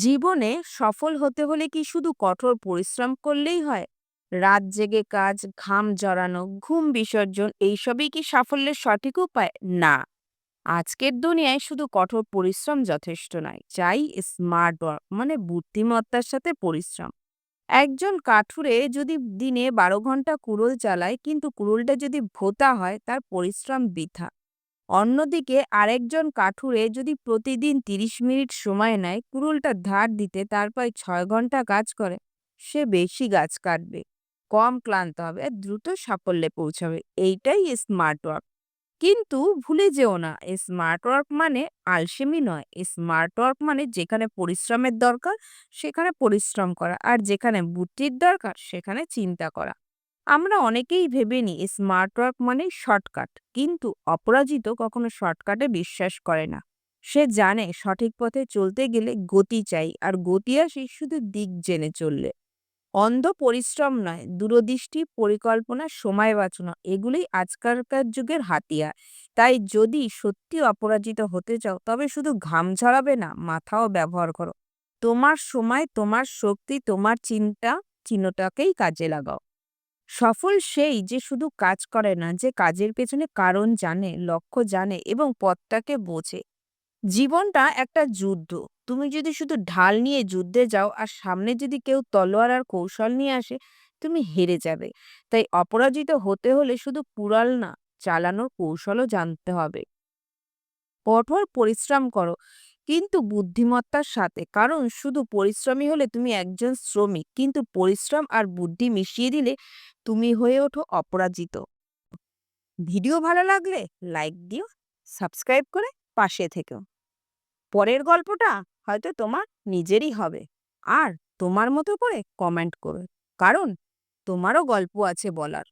জীবনে সফল হতে হলে কি শুধু কঠোর পরিশ্রম করলেই হয়? রাত জেগে কাজ, ঘাম জড়ানো, ঘুম বিসর্জন, এইসবই কি সাফল্যের সঠিক উপায়? না। আজকের দুনিয়ায় শুধু কঠোর পরিশ্রম যথেষ্ট নয় চাই স্মার্ট ওয়ার্ক মানে বুদ্ধিমত্তার সাথে পরিশ্রম। একজন কাঠুরে যদি দিনে বারো ঘণ্টা কুড়োল চালায়, কিন্তু কুড়োলটা যদি ভোতা হয়, তার পরিশ্রম বৃথা। অন্যদিকে আরেকজন কাঠুরে যদি প্রতিদিন তিরিশ মিনিট সময় নেয়, কুড়ুলটা ধার দিতে তারপর ছয় ঘণ্টা কাজ করে, সে বেশি গাছ কাটবে, কম ক্লান্ত হবে আর দ্রুত সাফল্যে পৌঁছাবে। এইটাই স্মার্ট ওয়ার্ক। কিন্তু ভুলে যেও না, স্মার্ট ওয়ার্ক মানে আলসেমি নয়। স্মার্ট ওয়ার্ক মানে যেখানে পরিশ্রমের দরকার, সেখানে পরিশ্রম করা, আর যেখানে বুদ্ধির দরকার, সেখানে চিন্তা করা। আমরা অনেকেই ভেবে নিই স্মার্ট ওয়ার্ক মানে শর্টকাট। কিন্তু অপরাজিত কখনো শর্টকাটে বিশ্বাস করে না। সে জানে সঠিক পথে চলতে গেলে গতি চাই, আর গতি আসে শুধু দিক জেনে চললে। অন্ধ পরিশ্রম নয়, দূরদৃষ্টি, পরিকল্পনা, সময় বাঁচানো, এগুলোই আজকালকার যুগের হাতিয়ার। তাই যদি সত্যি অপরাজিত হতে চাও, তবে শুধু ঘাম ঝরাবে না, মাথাও ব্যবহার করো। তোমার সময়, তোমার শক্তি, তোমার চিন্তা, চিহ্নটাকেই কাজে লাগাও। সফল সেই যে শুধু কাজ করে না, যে কাজের পেছনে কারণ জানে, লক্ষ্য জানে এবং পথটাকে বোঝে। জীবনটা একটা যুদ্ধ। তুমি যদি শুধু ঢাল নিয়ে যুদ্ধে যাও আর সামনে যদি কেউ তলোয়ার আর কৌশল নিয়ে আসে, তুমি হেরে যাবে। তাই অপরাজিত হতে হলে শুধু কুড়াল না, চালানোর কৌশলও জানতে হবে। কঠোর পরিশ্রম করো। কিন্তু বুদ্ধিমত্তার সাথে। কারণ শুধু পরিশ্রমী হলে তুমি একজন শ্রমিক, কিন্তু পরিশ্রম আর বুদ্ধি মিশিয়ে দিলে তুমি হয়ে ওঠো অপরাজিত। ভিডিও ভালো লাগলে লাইক দিও, সাবস্ক্রাইব করে পাশে থেকেও পরের গল্পটা হয়তো তোমার নিজেরই হবে, আর তোমার মতো করে কমেন্ট করো, কারণ তোমারও গল্প আছে বলার।